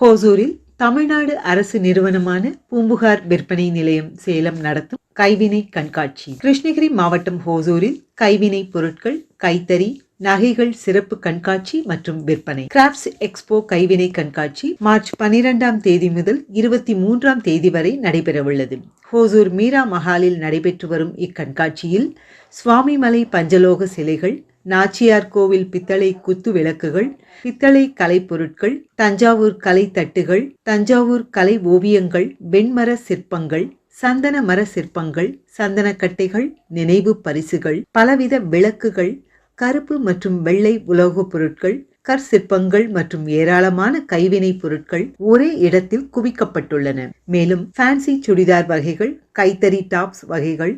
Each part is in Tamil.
ஹோசூரில் தமிழ்நாடு அரசு நிறுவனமான பூம்புகார் விற்பனை நிலையம் சேலம் நடத்தும் கைவினை கண்காட்சி. கிருஷ்ணகிரி மாவட்டம் ஹோசூரில் கைவினை பொருட்கள் கைத்தறி நகைகள் சிறப்பு கண்காட்சி மற்றும் விற்பனை. கிராப்ஸ் எக்ஸ்போ கைவினை கண்காட்சி மார்ச் பனிரெண்டாம் தேதி முதல் இருபத்தி மூன்றாம் தேதி வரை நடைபெறவுள்ளது. ஹோசூர் மீரா மஹாலில் நடைபெற்று வரும் இக்கண்காட்சியில் சுவாமிமலை பஞ்சலோக சிலைகள் நாச்சியார் கோவில் பித்தளை குத்து விளக்குகள் பித்தளை கலைப்பொருட்கள் தஞ்சாவூர் கலை தட்டுகள் தஞ்சாவூர் கலை ஓவியங்கள் வெண்மர சிற்பங்கள் சந்தன மர சிற்பங்கள் சந்தனக்கட்டைகள் நினைவு பரிசுகள் பலவித விளக்குகள் கருப்பு மற்றும் வெள்ளை உலோகப் பொருட்கள் கற்சிற்பங்கள் மற்றும் ஏராளமான கைவினை பொருட்கள் ஒரே இடத்தில் குவிக்கப்பட்டுள்ளன. மேலும் ஃபேன்சி சுடிதார் வகைகள் கைத்தறி டாப்ஸ் வகைகள்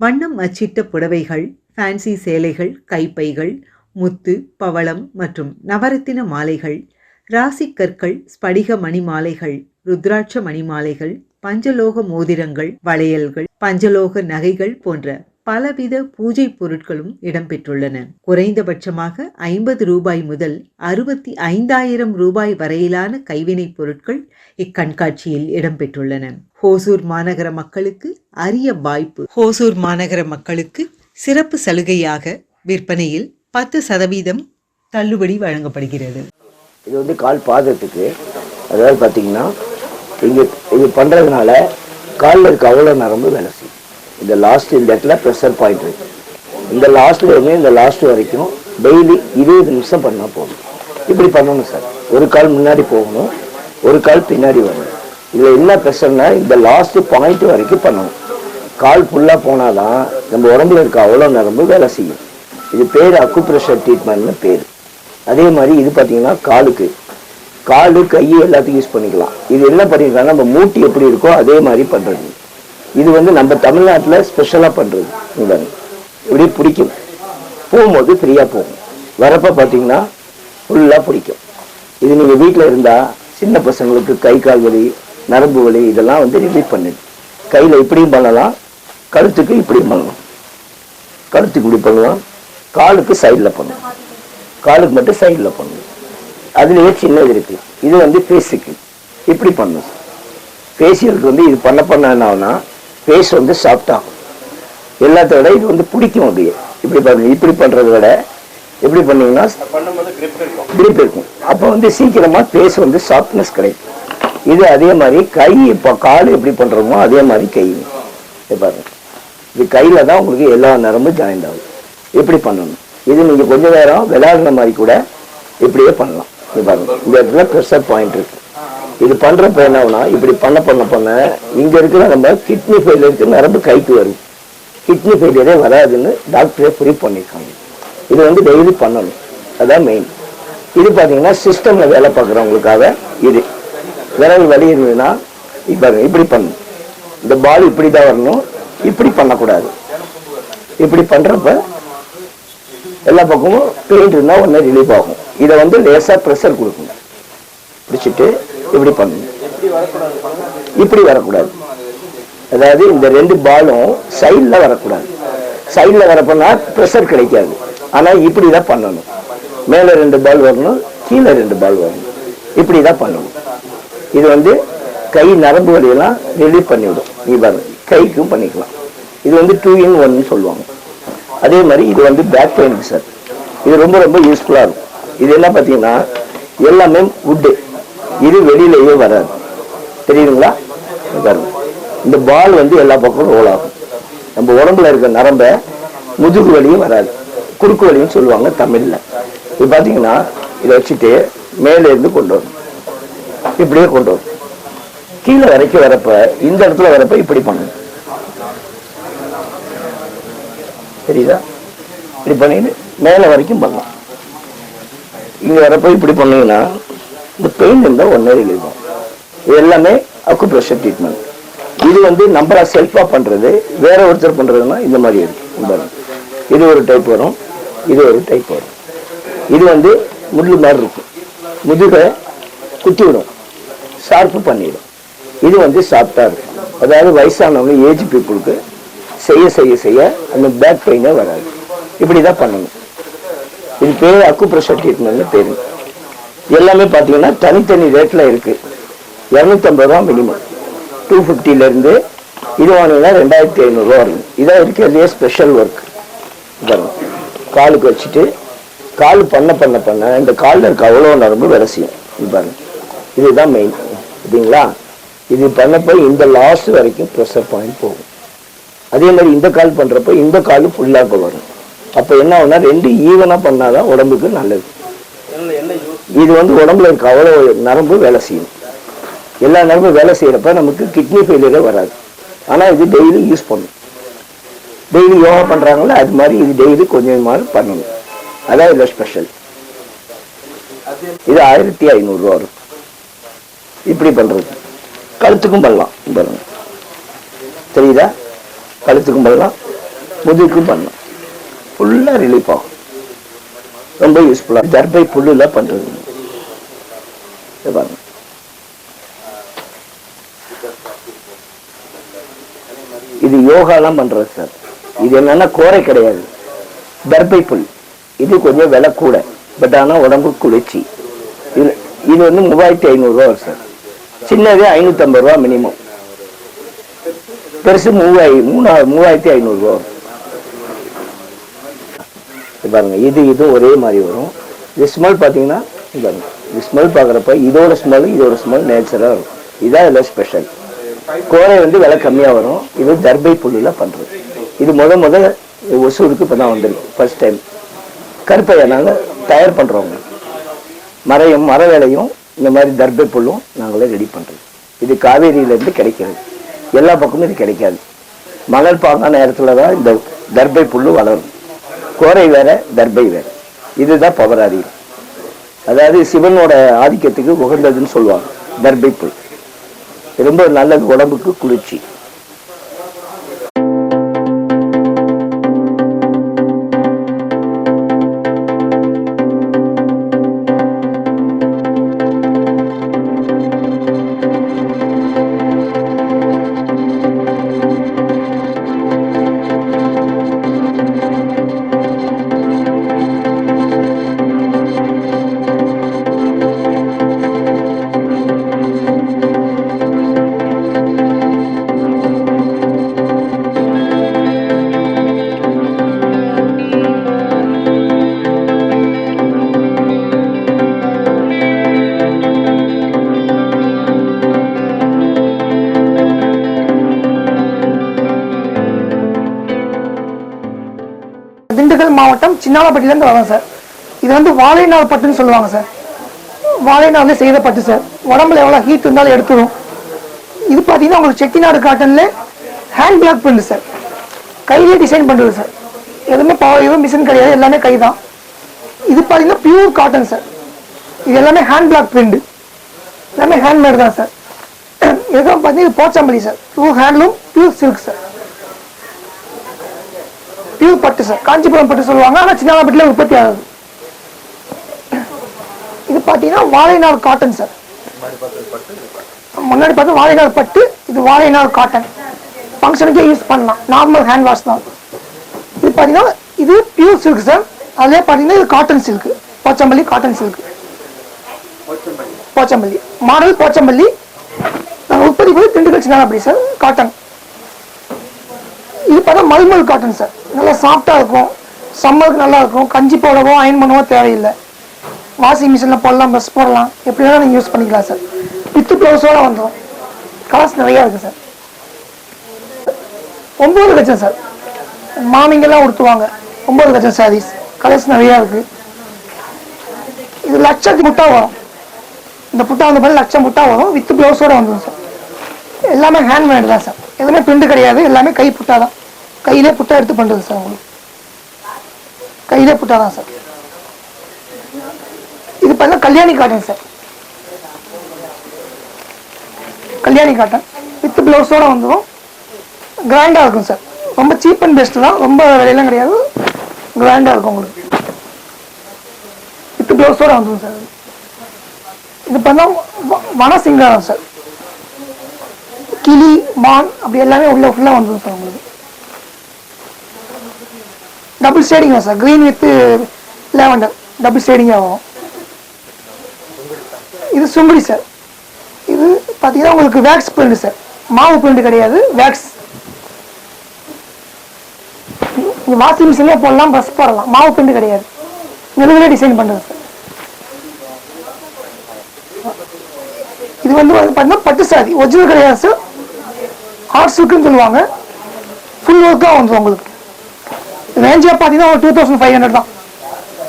வண்ணம் அச்சிட்ட புடவைகள் ஃபேன்சி சேலைகள் கைப்பைகள் முத்து பவளம் மற்றும் நவரத்தின மாலைகள் ராசி கற்கள் ஸ்படிக மணி மாலைகள் ருத்ராட்ச மணி மாலைகள் பஞ்சலோக மோதிரங்கள் வளையல்கள் பஞ்சலோக நகைகள் போன்ற பலவித பூஜை பொருட்களும் இடம்பெற்றுள்ளன. குறைந்தபட்சமாக ஐம்பது ரூபாய் முதல் அறுபத்தி ஐந்தாயிரம் ரூபாய் வரையிலான கைவினைப் பொருட்கள் இக்கண்காட்சியில் இடம்பெற்றுள்ளன. ஹோசூர் மாநகர மக்களுக்கு அரிய வாய்ப்பு. ஹோசூர் மாநகர மக்களுக்கு சிறப்பு சலுகையாக விற்பனையில் பத்து சதவீதம் தள்ளுபடி வழங்கப்படுகிறது. இது வந்து கால் பாதத்துக்கு அதாவது பார்த்தீங்கன்னா இங்கே இது பண்ணுறதுனால காலில் இருக்க அவ்வளோ நரம்பு வேலை செய்யும். இந்த லாஸ்ட் இந்த இடத்துல ப்ரெஷர் பாயிண்ட் இருக்கு. இந்த லாஸ்ட்லேருந்து இந்த லாஸ்ட் வரைக்கும் டெய்லி இருபது நிமிஷம் பண்ணால் போதும். இப்படி பண்ணணும் சார். ஒரு கால் முன்னாடி போகணும் ஒரு கால் பின்னாடி வரணும். இதில் என்ன ப்ரெஷர்னா இந்த லாஸ்ட் பாயிண்ட் வரைக்கும் பண்ணணும். கால் ஃபுல்லாக போனால் தான் நம்ம உடம்புல இருக்க அவ்வளோ நரம்பு வேலை செய்யும். இது பேர் அக்கு ப்ரெஷர் ட்ரீட்மெண்ட்னு பேர். அதே மாதிரி இது பார்த்தீங்கன்னா காலுக்கு. காலு கை எல்லாத்தையும் யூஸ் பண்ணிக்கலாம். இது என்ன பண்ணியிருக்காங்க நம்ம மூட்டி எப்படி இருக்கோ அதே மாதிரி பண்ணுறது இது வந்து நம்ம தமிழ்நாட்டில் ஸ்பெஷலாக பண்ணுறது இங்க இப்படி பிடிக்கும். போகும்போது ஃப்ரீயாக போகும். வரப்போ பார்த்தீங்கன்னா ஃபுல்லாக பிடிக்கும். இது நீங்கள் வீட்டில் இருந்தால் சின்ன பசங்களுக்கு கை கால் வலி நரம்பு வலி இதெல்லாம் வந்து ரிலீஃப் பண்ணுது. கையில் இப்படியும் பண்ணலாம் கழுத்துக்கு இப்படியும் பண்ணலாம். கழுத்துக்கு இப்படி பண்ணலாம் காலுக்கு சைடில் பண்ணலாம் காலுக்கு மட்டும் சைடில் பண்ணணும் அதுலேயே சின்னது இருக்கு. இது வந்து ஃபேஸுக்கு இப்படி பண்ணணும் ஃபேஷியலுக்கு வந்து இது பண்ண பண்ண என்ன ஃபேஸ் வந்து சாஃப்ட் ஆகும். எல்லாத்த விட இது வந்து பிடிக்கும் அப்படியே இப்படி பண்ணுங்க இப்படி பண்ணுறத விட எப்படி பண்ணீங்கன்னா grip இருக்கும். அப்போ வந்து சீக்கிரமாக ஃபேஸ் வந்து சாஃப்ட்னஸ் கிடைக்கும். இது அதே மாதிரி கை இப்போ கால் எப்படி பண்ணுறோமோ அதே மாதிரி கை. பாருங்க. இது கையில் தான் உங்களுக்கு எல்லா நரம்பும் ஜாயிண்ட் ஆகும். இப்படி பண்ணணும்? இது நீங்கள் கொஞ்ச நேரம் விளையாடுற மாதிரி கூட இப்படியே பண்ணலாம். இது பாருங்க. இந்த இடத்துல ப்ரெஷர் பாயிண்ட் இருக்கு. இது பண்ணுறப்ப என்ன இப்படி பண்ண பண்ண பண்ண இங்க இருக்கிற நம்ம கிட்னி ஃபெயிலியருக்கு நரம்பு கைக்கு வரும். கிட்னி ஃபெயிலியரே வராதுன்னு டாக்டரே ப்ரூவ் பண்ணியிருக்காங்க. இது வந்து டெய்லி பண்ணணும். அதான் மெயின் இது பார்த்தீங்கன்னா சிஸ்டம்ல வேலை பார்க்குறவங்களுக்காக இது. விரல் வலி இருந்ததுன்னா இப்போ இப்படி பண்ணணும். இந்த பால் இப்படி தான் வரணும். இப்படி பண்ணக்கூடாது. இப்படி பண்றப்ப எல்லா பக்கமும் பெயிண்ட் இருந்தால் ஒன்று ரிலீஃப் ஆகும். இதை வந்து லேசாக ப்ரெஷர் கொடுக்கணும். பிடிச்சிட்டு இப்படி பண்ணணும். இப்படி வரக்கூடாது. அதாவது இந்த ரெண்டு பாலும் சைடில் வரக்கூடாது. சைடில் வரப்போனா ப்ரெஷர் கிடைக்காது. ஆனால் இப்படி தான் பண்ணணும். மேலே ரெண்டு பால் வரணும் கீழே ரெண்டு பால் வரணும். இப்படி தான் பண்ணணும். இது வந்து கை நரம்பு வழியெல்லாம் ரிலீஃப் பண்ணிவிடும். நீ பாருங்க. கைக்கும் பண்ணிக்கலாம். இது வந்து டூ இன் ஒன்னு சொல்லுவாங்க. அதே மாதிரி இது வந்து பேக் பெயின் சார் இது ரொம்ப ரொம்ப யூஸ்ஃபுல்லாக இருக்கும். இது என்ன பார்த்தீங்கன்னா எல்லாமே வுட்டு இது வெளியிலேயே வராது. தெரியுதுங்களா? வரும் இந்த பால் வந்து எல்லா பக்கமும் ரோல் ஆகும். நம்ம உடம்புல இருக்க நரம்ப முதுகு வலியும் வராது. குறுக்கு வலியும் சொல்லுவாங்க தமிழில். இது பார்த்தீங்கன்னா இதை வச்சுட்டு மேலே இருந்து கொண்டு வரும் இப்படியே கொண்டு வரும் கீழே வரைக்கும் வரப்ப இந்த இடத்துல வரப்ப இப்படி பண்ணணும். தெரியுதா? இப்படி பண்ணிட்டு மேலே வரைக்கும் பண்ணலாம். இங்கே வரப்போ இப்படி பண்ணீங்கன்னா இந்த பெயின் இருந்தால் ஒன்றே இருக்கும் இது எல்லாமே அக்குப்ரெஷர் ட்ரீட்மெண்ட் இது வந்து நம்மளா செல்ஃபாக பண்றது வேற ஒருத்தர் பண்றதுன்னா இந்த மாதிரி இருக்கு. இது ஒரு டைப் வரும் இது ஒரு டைப் வரும். இது வந்து முள்ளு மாதிரி இருக்கும். முதுகை குத்தி விடும். ஷார்ப்பு பண்ணிடும். இது வந்து சாஃப்டாக இருக்கும். அதாவது வயசானவங்க ஏஜ் பீப்புளுக்கு செய்ய செய்ய செய்ய அந்த பேக் பெயினே வராது. இப்படி தான் பண்ணணும். இது பேர் அக்கு ப்ரெஷர் ட்ரீட்மெண்ட்னு பேர். எல்லாமே பார்த்தீங்கன்னா தனித்தனி ரேட்டில் இருக்கு. இரநூத்தம்பது ரூபா மினிமம் டூ இருந்து இது வாங்கினா ரெண்டாயிரத்தி ஐநூறுரூவா வரும் இதான் இருக்கிறதுலே ஸ்பெஷல் ஒர்க் வரும் காலுக்கு வச்சுட்டு கால் பண்ண பண்ண பண்ண இந்த காலில் இருக்க அவ்வளோ நரம்பு வேலை செய்யும். இது பாருங்க. இதுதான் மெயின் சரிங்களா இது பண்ணப்போ இந்த லாஸ்ட் வரைக்கும் ப்ரெஷர் பாயிண்ட் போகும். அதே மாதிரி இந்த கால் பண்ணுறப்போ இந்த கால் ஃபுல்லாக வரும். அப்போ என்ன ஆகுனா ரெண்டு ஈவனாக பண்ணாதான் உடம்புக்கு நல்லது. இது வந்து உடம்புல இருக்க அவ்வளோ நரம்பு வேலை செய்யும். எல்லா நரம்பும் வேலை செய்கிறப்ப நமக்கு கிட்னி ஃபெயிலியரே வராது. ஆனால் இது டெய்லி யூஸ் பண்ணும். டெய்லி யோகா பண்ணுறாங்களோ அது மாதிரி இது டெய்லி கொஞ்சம் கொஞ்சமாக பண்ணணும். அதான் இதில் ஸ்பெஷல் இது ஆயிரத்தி ஐநூறுரூவா வரும். இப்படி பண்ணுறது கழுத்துக்கும் பண்ணலாம். பாருங்க. தெரியுதா? கழுத்துக்கும் பண்ணலாம் முதுகுக்கும் பண்ணலாம். ஃபுல்லாக ரிலீஃப் ஆகும். ரொம்ப யூஸ்ஃபுல்லாக தர்பை புல்லில் பண்றது. இதை பாருங்க. இது யோகாலாம் பண்றது சார். இது என்னன்னா கோரை கிடையாது. தர்பை புல். இது கொஞ்சம் விலை கூட. பட் ஆனால் உடம்பு குளிர்ச்சி. இது இது வந்து மூவாயிரத்தி ஐநூறுரூவா வரும் சார். சின்னது ஐநூற்றம்பது ரூபா மினிமம் பெருசு மூவாயி மூணா மூவாயிரத்தி ஐநூறுரூவா வரும். இது பாருங்க இது இது ஒரே மாதிரி வரும். இது ஸ்மெல் பார்த்தீங்கன்னா இது பாருங்க இது ஸ்மெல் பார்க்குறப்ப இதோட ஸ்மெல் இதோட ஸ்மெல் நேச்சராக இருக்கும். இதான் இதில் ஸ்பெஷல் கோரை வந்து விலை கம்மியாக வரும். இது தர்பை புல்லில் பண்ணுறது இது முத முத ஒசூருக்கு இப்போ தான் வந்திருக்கு ஃபர்ஸ்ட் டைம் கருப்பையை நாங்கள் தயார் பண்ணுறோங்க மரையும் மர வேலையும் இந்த மாதிரி தர்பை புல்லும் நாங்களே ரெடி பண்ணுறோம் இது காவேரியிலேருந்து கிடைக்கிறது. எல்லா பக்கமும் இது கிடைக்காது. மணல் பாங்கான நேரத்தில் தான் இந்த தர்பை புல்லு வளரும். கோரை வேற தர்பை வேற. இதுதான் பவராதி அதாவது சிவனோட ஆதிக்கத்துக்கு உகந்ததுன்னு சொல்லுவாங்க தர்பை புல். ரொம்ப நல்லது உடம்புக்கு குளிர்ச்சி. திண்டுக்கல் மாவட்டம் சின்னாலப்பட்டியிலேருந்து வரோம் சார். இது வந்து வாழைநாள் பட்டுன்னு சொல்லுவாங்க சார். வாழைநாள்ல செய்த பட்டு சார். உடம்புல எவ்வளோ ஹீட் இருந்தாலும் எடுத்துடும் இது பார்த்தீங்கன்னா உங்களுக்கு செட்டிநாடு காட்டன்ல ஹேண்ட் பிளாக் பிரிண்ட் சார். கையிலே டிசைன் பண்ணுறது சார். எதுவுமே பவர் எதுவும் மிஷின் கிடையாது. எல்லாமே கை தான் இது பார்த்தீங்கன்னா பியூர் காட்டன் சார். இது எல்லாமே ஹேண்ட் பிளாக் பிரிண்ட் எல்லாமே ஹேண்ட்மேட் தான் சார். இதுதான் பார்த்தீங்கன்னா இது Pochampalli sir. Pure handloom pure silk sir. Pure பட்டு சார் காஞ்சிபுரம் பட்டு சொல்லுவாங்க. ஆனால் சின்னாபட்டில் உற்பத்தி ஆகுது. இது பார்த்தீங்கன்னா வாழைநாள் காட்டன் சார். முன்னாடி பார்த்து வாழைநாள் பட்டு இது வாழைநாள் காட்டன். ஃபங்க்ஷனுக்கே யூஸ் பண்ணலாம். நார்மல் ஹேண்ட் வாஷ் தான். இது பார்த்தீங்கன்னா இது பியூர் சில்க் சார் அதிலே பார்த்தீங்கன்னா இது cotton silk Pochampally cotton silk Pochampally. Model Pochampally. நாங்கள் உற்பத்தி போய் திண்டுக்கல் சின்னாபட்டி சார் காட்டன் இது பார்த்தா மல்மல் காட்டன் சார் நல்லா சாஃப்டாக இருக்கும். சம்மருக்கு நல்லா இருக்கும். கஞ்சி போடவோ அயன் பண்ணவோ தேவையில்லை. வாஷிங் மிஷினில் போடலாம் ப்ரெஸ் போடலாம். எப்படி வேணாலும் நீங்கள் யூஸ் பண்ணிக்கலாம் சார் வித்து ப்ளவுஸோட வந்துடும் கலர்ஸ் நிறையா இருக்குது சார் ஒம்பது லட்சம் சார் மாமிங்கெல்லாம் உடுத்துவாங்க. ஒம்பது லட்சம் சாரீஸ் கலர்ஸ் நிறையா இருக்குது இது லட்சத்துக்கு முட்டா வரும். இந்த புட்டா வந்த பிறகு லட்சம் புட்டா வரும். வித்து ப்ளவுஸோட வந்துடும் சார் எல்லாமே ஹேண்ட்மேட் தான் சார் எதுவுமே பிரிண்ட் கிடையாது. எல்லாமே கை புட்டா தான். கையிலே புட்டா எடுத்து பண்ணுறது சார் உங்களுக்கு. கையிலே புட்டா தான் சார். இது பண்ண Kalyani cotton sir. Kalyani cotton with ப்ளவுஸோட வந்துடும் கிராண்டாக இருக்கும் சார். ரொம்ப சீப் அண்ட் பெஸ்ட் தான். ரொம்ப விலையெல்லாம் கிடையாது. கிராண்டாக இருக்கும் உங்களுக்கு. வித் ப்ளவுஸோட வந்துடும் சார். இது பண்ணால் வன சிங்காரம் சார். கிளி மான் அப்படி எல்லாமே உள்ளே ஃபுல்லாக வந்துடும் சார் உங்களுக்கு. Double shading sir green with lavender double shading ஆகும் இது சுங்குடி சார் இது பார்த்தீங்கன்னா உங்களுக்கு வேக்ஸ் பிரிண்ட் சார் மாவு பிரிண்ட் கிடையாது வேக்ஸ் நீங்கள் வாஷிங் மிஷின்லேயே போடலாம் பஸ் போடலாம் மாவு பிரிண்ட் கிடையாது நெருங்கிலே டிசைன் பண்ணுறது சார் இது வந்து பார்த்தீங்கன்னா பட்டு சாதி ஒரிஜினல் கிடையாது சார் ஆர்ட் சில்க்குன்னு சொல்லுவாங்க ஃபுல் ஒர்க்காக வந்துடும் உங்களுக்கு ரேஞ்சே பார்த்தீங்கன்னா ஒரு டூ தௌசண்ட் ஃபைவ் ஹண்ட்ரட் தான்.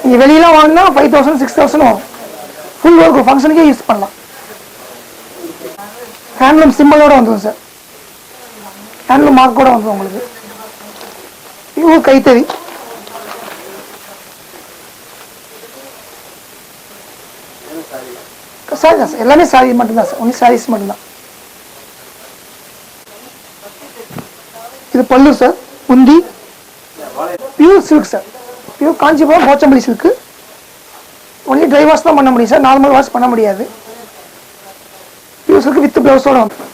நீங்கள் வெளியெலாம் வாங்கினா ஃபைவ் தௌசண்ட் சிக்ஸ் தௌசண்ட் வரும். ஃபுல் ஒர்க் ஃபங்க்ஷனுக்கே யூஸ் பண்ணலாம். ஹேண்ட்லூம் சிம்பிளோடு வந்துடும் சார் ஹேண்ட்லூம் மார்க் கூட வந்துடும் உங்களுக்கு. இது கைத்தறி. சாரி தான் சார் எல்லாமே சாரி மட்டும்தான் சார் ஒன்லி சாரீஸ் மட்டும்தான். இது பல்லு சார் முந்தி pure silk sir pure Kanchipuram Pochampally silk only dry wash தான் பண்ண முடியும் சார் நார்மல் வாஷ் பண்ண முடியாது. பியூர் சில்க்கு வித் ப்ளவுஸோட வந்து.